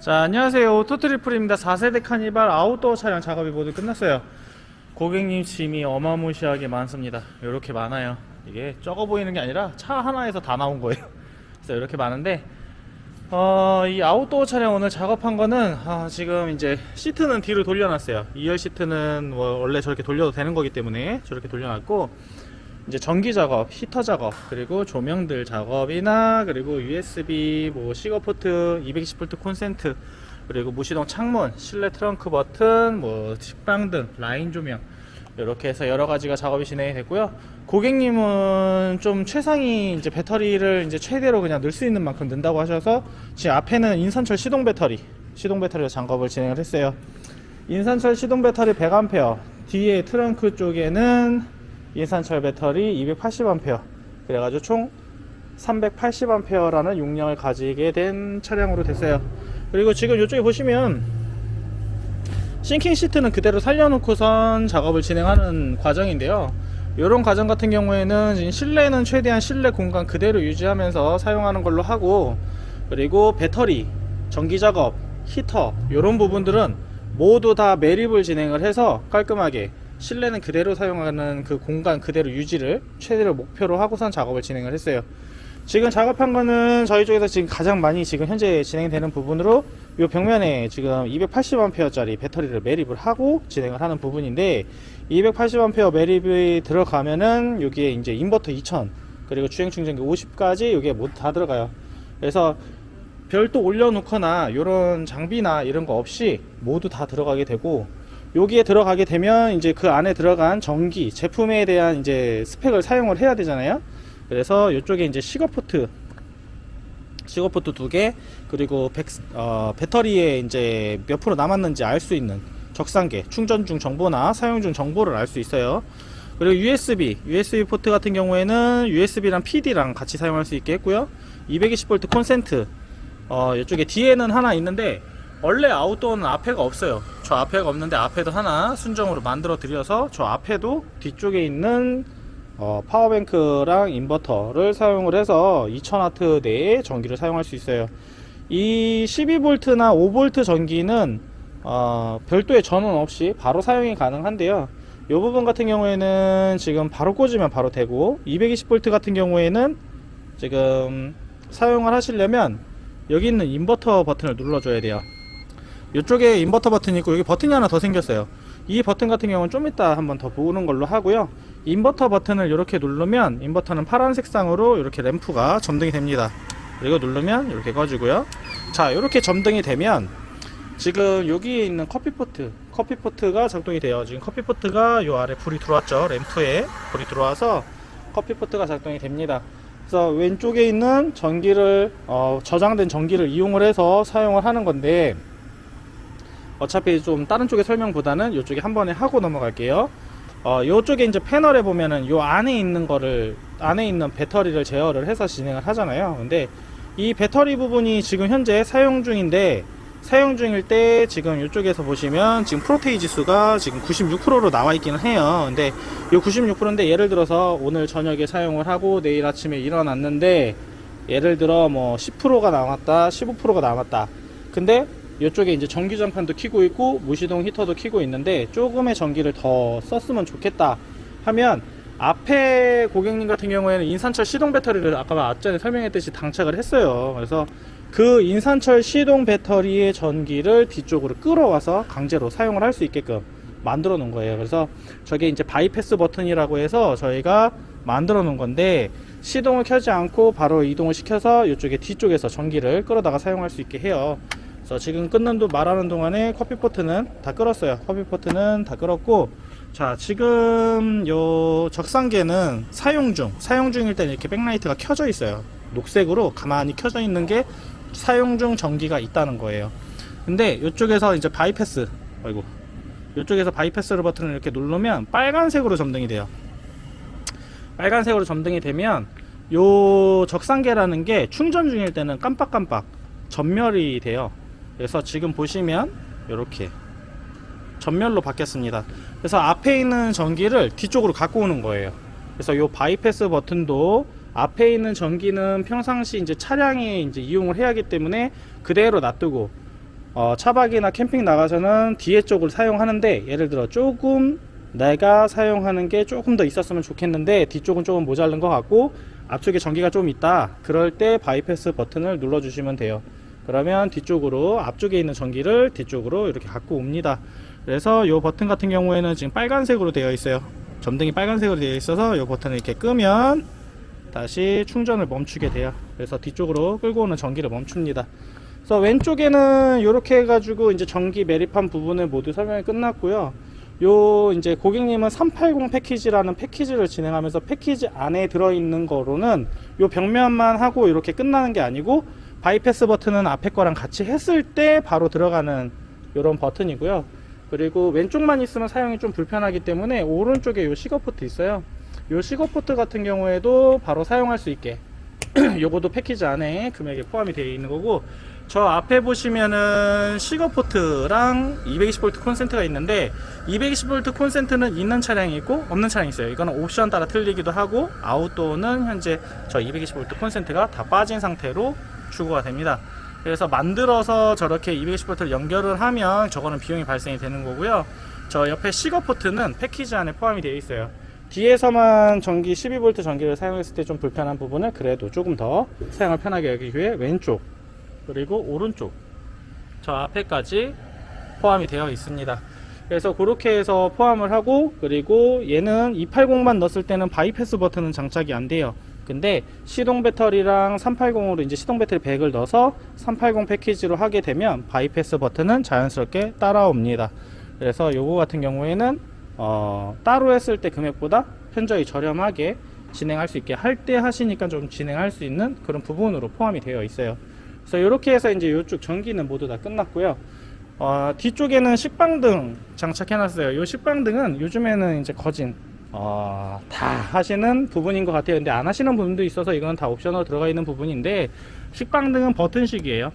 자 안녕하세요. 오토트리플입니다. 4세대 카니발 아웃도어 차량 작업이 모두 끝났어요. 고객님 짐이 어마무시하게 많습니다. 이렇게 많아요. 이게 적어 보이는 게 아니라 차 하나에서 다 나온 거예요. 그래서 이렇게 많은데 어, 이 아웃도어 차량 오늘 작업한 거는 아, 지금 이제 시트는 뒤로 돌려놨어요. 2열 시트는 뭐 원래 저렇게 돌려도 되는 거기 때문에 저렇게 돌려놨고 이제 전기 작업, 히터 작업, 그리고 조명들 작업이나 그리고 USB 뭐 시거 포트, 220V 콘센트, 그리고 무시동 창문, 실내 트렁크 버튼, 뭐 식빵 등, 라인 조명 이렇게 해서 여러 가지가 작업이 진행이 됐고요. 고객님은 좀 최상위 이제 배터리를 이제 최대로 그냥 넣을 수 있는 만큼 넣는다고 하셔서 지금 앞에는 인산철 시동 배터리, 시동 배터리로 작업을 진행을 했어요. 인산철 시동 배터리 100A, 뒤에 트렁크 쪽에는 인산철 배터리 280A 그래가지고 총 380A라는 용량을 가지게 된 차량으로 됐어요. 그리고 지금 이쪽에 보시면 싱킹 시트는 그대로 살려놓고선 작업을 진행하는 과정인데요. 이런 과정 같은 경우에는 실내는 최대한 실내 공간 그대로 유지하면서 사용하는 걸로 하고 그리고 배터리, 전기 작업, 히터 이런 부분들은 모두 다 매립을 진행을 해서 깔끔하게 실내는 그대로 사용하는 그 공간 그대로 유지를 최대로 목표로 하고선 작업을 진행을 했어요. 지금 작업한 거는 저희 쪽에서 지금 가장 많이 지금 현재 진행되는 부분으로 이 벽면에 지금 280A짜리 배터리를 매립을 하고 진행을 하는 부분인데 280A 매립이 들어가면은 여기에 이제 인버터 2000 그리고 주행 충전기 50까지 여기에 모두 다 들어가요. 그래서 별도 올려놓거나 이런 장비나 이런 거 없이 모두 다 들어가게 되고 여기에 들어가게 되면 이제 그 안에 들어간 전기 제품에 대한 이제 스펙을 사용을 해야 되잖아요. 그래서 이쪽에 이제 시거포트 시거포트 두 개 그리고 백, 어, 배터리에 이제 몇 프로 남았는지 알 수 있는 적상계 충전 중 정보나 사용 중 정보를 알 수 있어요. 그리고 USB USB 포트 같은 경우에는 USB랑 PD랑 같이 사용할 수 있게 했고요. 220V 콘센트 어, 이쪽에 뒤에는 하나 있는데 원래 아웃도어는 앞에가 없어요. 저 앞에가 없는데 앞에도 하나 순정으로 만들어 드려서 저 앞에도 뒤쪽에 있는 어, 파워뱅크랑 인버터를 사용을 해서 2000W 내에 전기를 사용할 수 있어요. 이 12V나 5V 전기는 어, 별도의 전원 없이 바로 사용이 가능한데요. 이 부분 같은 경우에는 지금 바로 꽂으면 바로 되고 220V 같은 경우에는 지금 사용을 하시려면 여기 있는 인버터 버튼을 눌러줘야 돼요. 이쪽에 인버터 버튼이 있고 여기 버튼이 하나 더 생겼어요. 이 버튼 같은 경우는 좀 이따 한번 더 보는 걸로 하고요. 인버터 버튼을 이렇게 누르면 인버터는 파란 색상으로 이렇게 램프가 점등이 됩니다. 그리고 누르면 이렇게 꺼지고요. 자, 이렇게 점등이 되면 지금 여기에 있는 커피포트, 커피포트가 작동이 돼요. 지금 커피포트가 요 아래 불이 들어왔죠. 램프에 불이 들어와서 커피포트가 작동이 됩니다. 그래서 왼쪽에 있는 전기를 어, 저장된 전기를 이용을 해서 사용을 하는 건데 어차피 좀 다른 쪽의 설명보다는 이쪽에 한 번에 하고 넘어갈게요. 어, 요쪽에 이제 패널에 보면은 요 안에 있는 거를 안에 있는 배터리를 제어를 해서 진행을 하잖아요. 근데 이 배터리 부분이 지금 현재 사용 중인데 사용 중일 때 지금 이쪽에서 보시면 지금 프로테이 지수가 지금 96%로 나와 있기는 해요. 근데 이 96%인데 예를 들어서 오늘 저녁에 사용을 하고 내일 아침에 일어났는데 예를 들어 뭐 10%가 남았다, 15%가 남았다. 근데 이쪽에 이제 전기장판도 키고 있고 무시동 히터도 키고 있는데 조금의 전기를 더 썼으면 좋겠다 하면 앞에 고객님 같은 경우에는 인산철 시동 배터리를 아까 앞전에 설명했듯이 장착을 했어요. 그래서 그 인산철 시동 배터리의 전기를 뒤쪽으로 끌어와서 강제로 사용을 할 수 있게끔 만들어 놓은 거예요. 그래서 저게 이제 바이패스 버튼이라고 해서 저희가 만들어 놓은 건데 시동을 켜지 않고 바로 이동을 시켜서 이쪽에 뒤쪽에서 전기를 끌어다가 사용할 수 있게 해요. 그래서 지금 끊는 도 말하는 동안에 커피 포트는 다 끌었어요. 커피 포트는 다 끌었고 자 지금 요 적상계는 사용 중 사용 중일 때는 이렇게 백라이트가 켜져 있어요. 녹색으로 가만히 켜져 있는 게 사용 중 전기가 있다는 거예요. 근데 이쪽에서 이제 바이패스 아이고 이쪽에서 바이패스를 버튼을 이렇게 누르면 빨간색으로 점등이 돼요. 빨간색으로 점등이 되면 요 적상계라는 게 충전 중일 때는 깜빡깜빡 전멸이 돼요. 그래서 지금 보시면 이렇게 전멸로 바뀌었습니다. 그래서 앞에 있는 전기를 뒤쪽으로 갖고 오는 거예요. 그래서 요 바이패스 버튼도 앞에 있는 전기는 평상시 이제 차량에 이제 이용을 해야 하기 때문에 그대로 놔두고 어, 차박이나 캠핑 나가서는 뒤에 쪽을 사용하는데 예를 들어 조금 내가 사용하는 게 조금 더 있었으면 좋겠는데 뒤쪽은 조금 모자른 것 같고 앞쪽에 전기가 좀 있다 그럴 때 바이패스 버튼을 눌러 주시면 돼요 그러면 뒤쪽으로 앞쪽에 있는 전기를 뒤쪽으로 이렇게 갖고 옵니다. 그래서 이 버튼 같은 경우에는 지금 빨간색으로 되어 있어요. 점등이 빨간색으로 되어 있어서 이 버튼을 이렇게 끄면 다시 충전을 멈추게 돼요. 그래서 뒤쪽으로 끌고 오는 전기를 멈춥니다. 그래서 왼쪽에는 이렇게 해가지고 이제 전기 매립한 부분을 모두 설명이 끝났고요. 요 이제 고객님은 380 패키지라는 패키지를 진행하면서 패키지 안에 들어있는 거로는 요 벽면만 하고 이렇게 끝나는 게 아니고 바이패스 버튼은 앞에 거랑 같이 했을 때 바로 들어가는 이런 버튼이고요. 그리고 왼쪽만 있으면 사용이 좀 불편하기 때문에 오른쪽에 요 시거 포트 있어요. 요 시거 포트 같은 경우에도 바로 사용할 수 있게 요거도 패키지 안에 금액에 포함이 되어 있는 거고 저 앞에 보시면은 시거 포트랑 220V 콘센트가 있는데 220V 콘센트는 있는 차량이 있고 없는 차량이 있어요. 이거는 옵션 따라 틀리기도 하고 아웃도어는 현재 저 220V 콘센트가 다 빠진 상태로 추구가 됩니다. 그래서 만들어서 저렇게 220V를 연결을 하면 저거는 비용이 발생이 되는 거고요. 저 옆에 시거 포트는 패키지 안에 포함이 되어 있어요. 뒤에서만 전기 12V 전기를 사용했을 때 좀 불편한 부분을 그래도 조금 더 사용을 편하게 하기 위해 왼쪽 그리고 오른쪽 저 앞에까지 포함이 되어 있습니다. 그래서 그렇게 해서 포함을 하고 그리고 얘는 280만 넣었을 때는 바이패스 버튼은 장착이 안 돼요 근데 시동 배터리랑 380으로 이제 시동 배터리 100을 넣어서 380 패키지로 하게 되면 바이패스 버튼은 자연스럽게 따라옵니다 그래서 요거 같은 경우에는 어, 따로 했을 때 금액보다 현저히 저렴하게 진행할 수 있게 할 때 하시니까 좀 진행할 수 있는 그런 부분으로 포함이 되어 있어요 그래서 이렇게 해서 이제 이쪽 전기는 모두 다 끝났고요. 어, 뒤쪽에는 식빵등 장착해 놨어요. 이 식빵등은 요즘에는 이제 거진 어, 다 하시는 부분인 것 같아요. 근데 안 하시는 분도 있어서 이건 다 옵션으로 들어가 있는 부분인데 식빵 등은 버튼식이에요.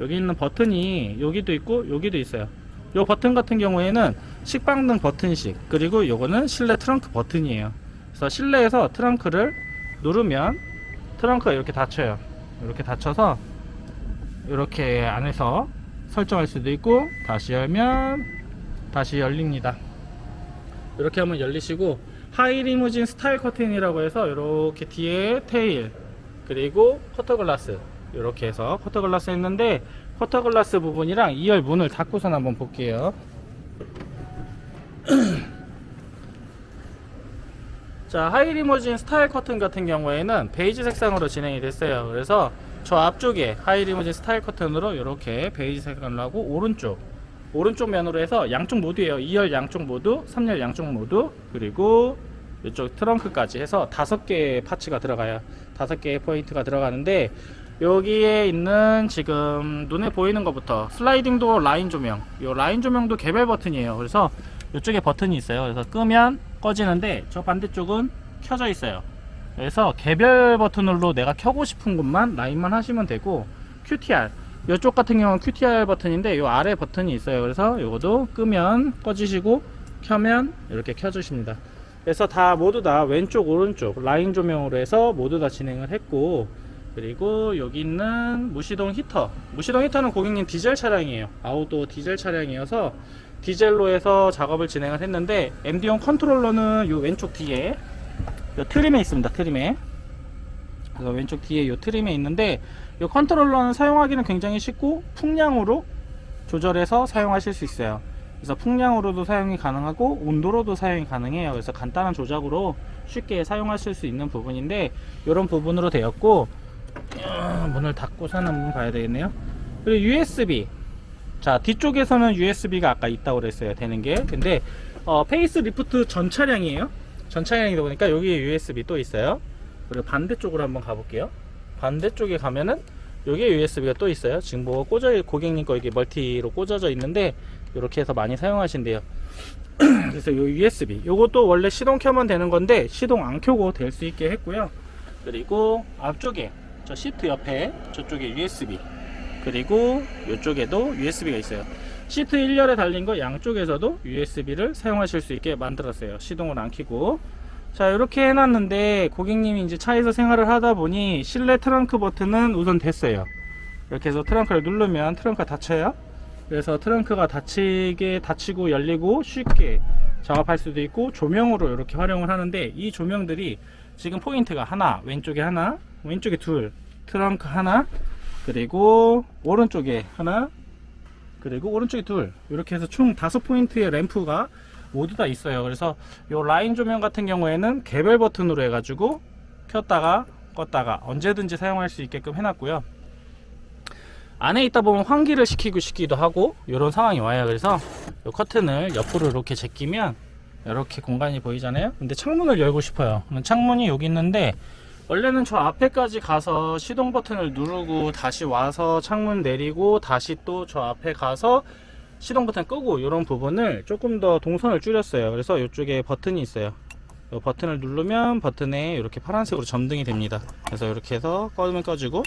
여기 있는 버튼이 여기도 있고 여기도 있어요. 이 버튼 같은 경우에는 식빵 등 버튼식 그리고 요거는 실내 트렁크 버튼이에요. 그래서 실내에서 트렁크를 누르면 트렁크가 이렇게 닫혀요. 이렇게 닫혀서 이렇게 안에서 설정할 수도 있고 다시 열면 다시 열립니다 이렇게 하면 열리시고 하이 리무진 스타일 커튼이라고 해서 이렇게 뒤에 테일 그리고 커터 글라스 이렇게 해서 커터 글라스 있는데 커터 글라스 부분이랑 2열 문을 닫고선 한번 볼게요. 자 하이 리무진 스타일 커튼 같은 경우에는 베이지 색상으로 진행이 됐어요. 그래서 저 앞쪽에 하이 리무진 스타일 커튼으로 이렇게 베이지 색깔로 하고 오른쪽 오른쪽 면으로 해서 양쪽 모두예요. 2열 양쪽 모두 3열 양쪽 모두 그리고 이쪽 트렁크까지 해서 다섯 개의 파츠가 들어가요. 다섯 개의 포인트가 들어가는데 여기에 있는 지금 눈에 보이는 것부터 슬라이딩 도어 라인 조명. 이 라인 조명도 개별 버튼이에요. 그래서 이쪽에 버튼이 있어요. 그래서 끄면 꺼지는데 저 반대쪽은 켜져 있어요. 그래서 개별 버튼으로 내가 켜고 싶은 것만 라인만 하시면 되고 QTR 이쪽 같은 경우는 QTR 버튼인데 이 아래 버튼이 있어요. 그래서 이것도 끄면 꺼지시고 켜면 이렇게 켜주십니다. 그래서 다 모두 다 왼쪽 오른쪽 라인 조명으로 해서 모두 다 진행을 했고 그리고 여기 있는 무시동 히터. 무시동 히터는 고객님 디젤 차량이에요. 아웃도어 디젤 차량이어서 디젤로 해서 작업을 진행을 했는데 MD용 컨트롤러는 이 왼쪽 뒤에 요 트림에 있습니다 트림에. 그래서 왼쪽 뒤에 요 트림에 있는데 이 컨트롤러는 사용하기는 굉장히 쉽고 풍량으로 조절해서 사용하실 수 있어요. 그래서 풍량으로도 사용이 가능하고 온도로도 사용이 가능해요. 그래서 간단한 조작으로 쉽게 사용하실 수 있는 부분인데 이런 부분으로 되었고 어, 문을 닫고선 한번 봐야 되겠네요. 그리고 USB 자 뒤쪽에서는 USB가 아까 있다고 그랬어요. 되는 게. 근데 어, 페이스 리프트 전 차량이에요. 전 차량이다 보니까 여기에 USB 또 있어요. 그리고 반대쪽으로 한번 가볼게요 반대쪽에 가면은 여기에 USB가 또 있어요. 지금 뭐 꽂아 고객님 거 이게 멀티로 꽂아져 있는데 이렇게 해서 많이 사용하신대요. 그래서 요 USB 요것도 원래 시동 켜면 되는 건데 시동 안 켜고 될 수 있게 했고요. 그리고 앞쪽에 저 시트 옆에 저쪽에 USB 그리고 이쪽에도 USB가 있어요. 시트 1열에 달린 거 양쪽에서도 USB를 사용하실 수 있게 만들었어요. 시동을 안 켜고 자 이렇게 해놨는데 고객님이 이제 차에서 생활을 하다 보니 실내 트렁크 버튼은 우선 됐어요. 이렇게 해서 트렁크를 누르면 트렁크가 닫혀요. 그래서 트렁크가 닫히게 닫히고 열리고 쉽게 작업할 수도 있고 조명으로 이렇게 활용을 하는데 이 조명들이 지금 포인트가 하나 왼쪽에 하나 왼쪽에 둘 트렁크 하나 그리고 오른쪽에 하나 그리고 오른쪽에 둘. 이렇게 해서 총 다섯 포인트의 램프가 모두 다 있어요. 그래서 요 라인 조명 같은 경우에는 개별 버튼으로 해가지고 켰다가 껐다가 언제든지 사용할 수 있게끔 해놨고요. 안에 있다 보면 환기를 시키고 싶기도 하고 이런 상황이 와요. 그래서 요 커튼을 옆으로 이렇게 제끼면 이렇게 공간이 보이잖아요. 근데 창문을 열고 싶어요. 창문이 여기 있는데 원래는 저 앞에까지 가서 시동 버튼을 누르고 다시 와서 창문 내리고 다시 또 저 앞에 가서 시동 버튼 끄고 이런 부분을 조금 더 동선을 줄였어요. 그래서 이쪽에 버튼이 있어요. 이 버튼을 누르면 버튼에 이렇게 파란색으로 점등이 됩니다. 그래서 이렇게 해서 꺼면 꺼지고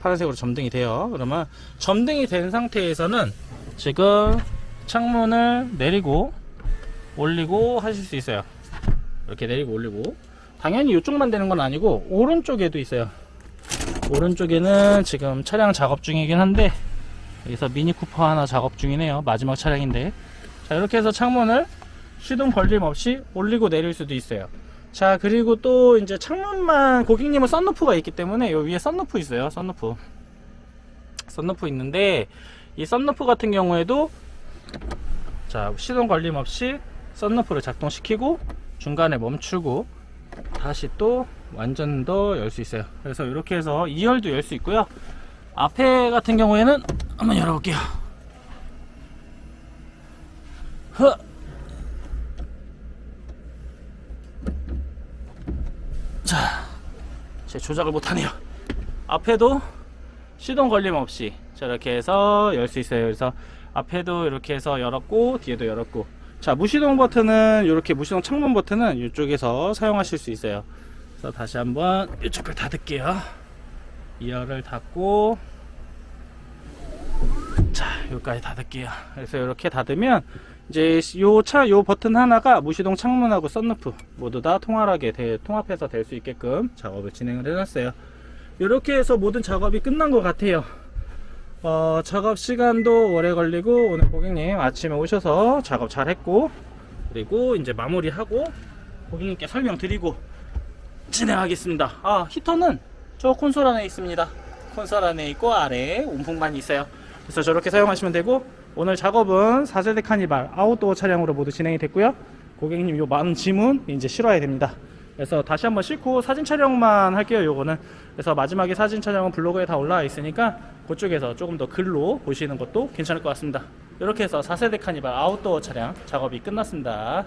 파란색으로 점등이 돼요. 그러면 점등이 된 상태에서는 지금 창문을 내리고 올리고 하실 수 있어요. 이렇게 내리고 올리고. 당연히 이쪽만 되는 건 아니고 오른쪽에도 있어요. 오른쪽에는 지금 차량 작업 중이긴 한데 여기서 미니 쿠퍼 하나 작업 중이네요. 마지막 차량인데. 자 이렇게 해서 창문을 시동 걸림 없이 올리고 내릴 수도 있어요. 자 그리고 또 이제 창문만 고객님은 썬루프가 있기 때문에 요 위에 썬루프 있어요 썬루프. 썬루프 있는데 이 썬루프 같은 경우에도 자 시동 걸림 없이 썬루프를 작동시키고 중간에 멈추고 다시 또 완전 더 열 수 있어요. 그래서 이렇게 해서 2열도 열 수 있고요. 앞에 같은 경우에는 한번 열어볼게요 허. 자, 제 조작을 못하네요. 앞에도 시동 걸림 없이 저렇게 해서 열 수 있어요. 그래서 앞에도 이렇게 해서 열었고 뒤에도 열었고. 자, 무시동 버튼은 이렇게 무시동 창문 버튼은 이쪽에서 사용하실 수 있어요. 그래서 다시 한번 이쪽을 닫을게요. 이열을 닫고 자, 여기까지 닫을게요. 그래서 이렇게 닫으면 이제 요 차 요 버튼 하나가 무시동 창문하고 썬루프 모두 다 통합하게 돼, 통합해서 될 수 있게끔 작업을 진행을 해놨어요. 이렇게 해서 모든 작업이 끝난 것 같아요. 어, 작업 시간도 오래 걸리고 오늘 고객님 아침에 오셔서 작업 잘 했고 그리고 이제 마무리하고 고객님께 설명드리고 진행하겠습니다. 아 히터는 저 콘솔 안에 있습니다. 콘솔 안에 있고 아래에 온풍반이 있어요. 그래서 저렇게 사용하시면 되고 오늘 작업은 4세대 카니발 아웃도어 차량으로 모두 진행이 됐고요. 고객님 요 많은 짐은 이제 실어야 됩니다. 그래서 다시 한번 싣고 사진 촬영만 할게요. 요거는 그래서 마지막에 사진 촬영은 블로그에 다 올라와 있으니까 그쪽에서 조금 더 글로 보시는 것도 괜찮을 것 같습니다. 이렇게 해서 4세대 카니발 아웃도어 차량 작업이 끝났습니다.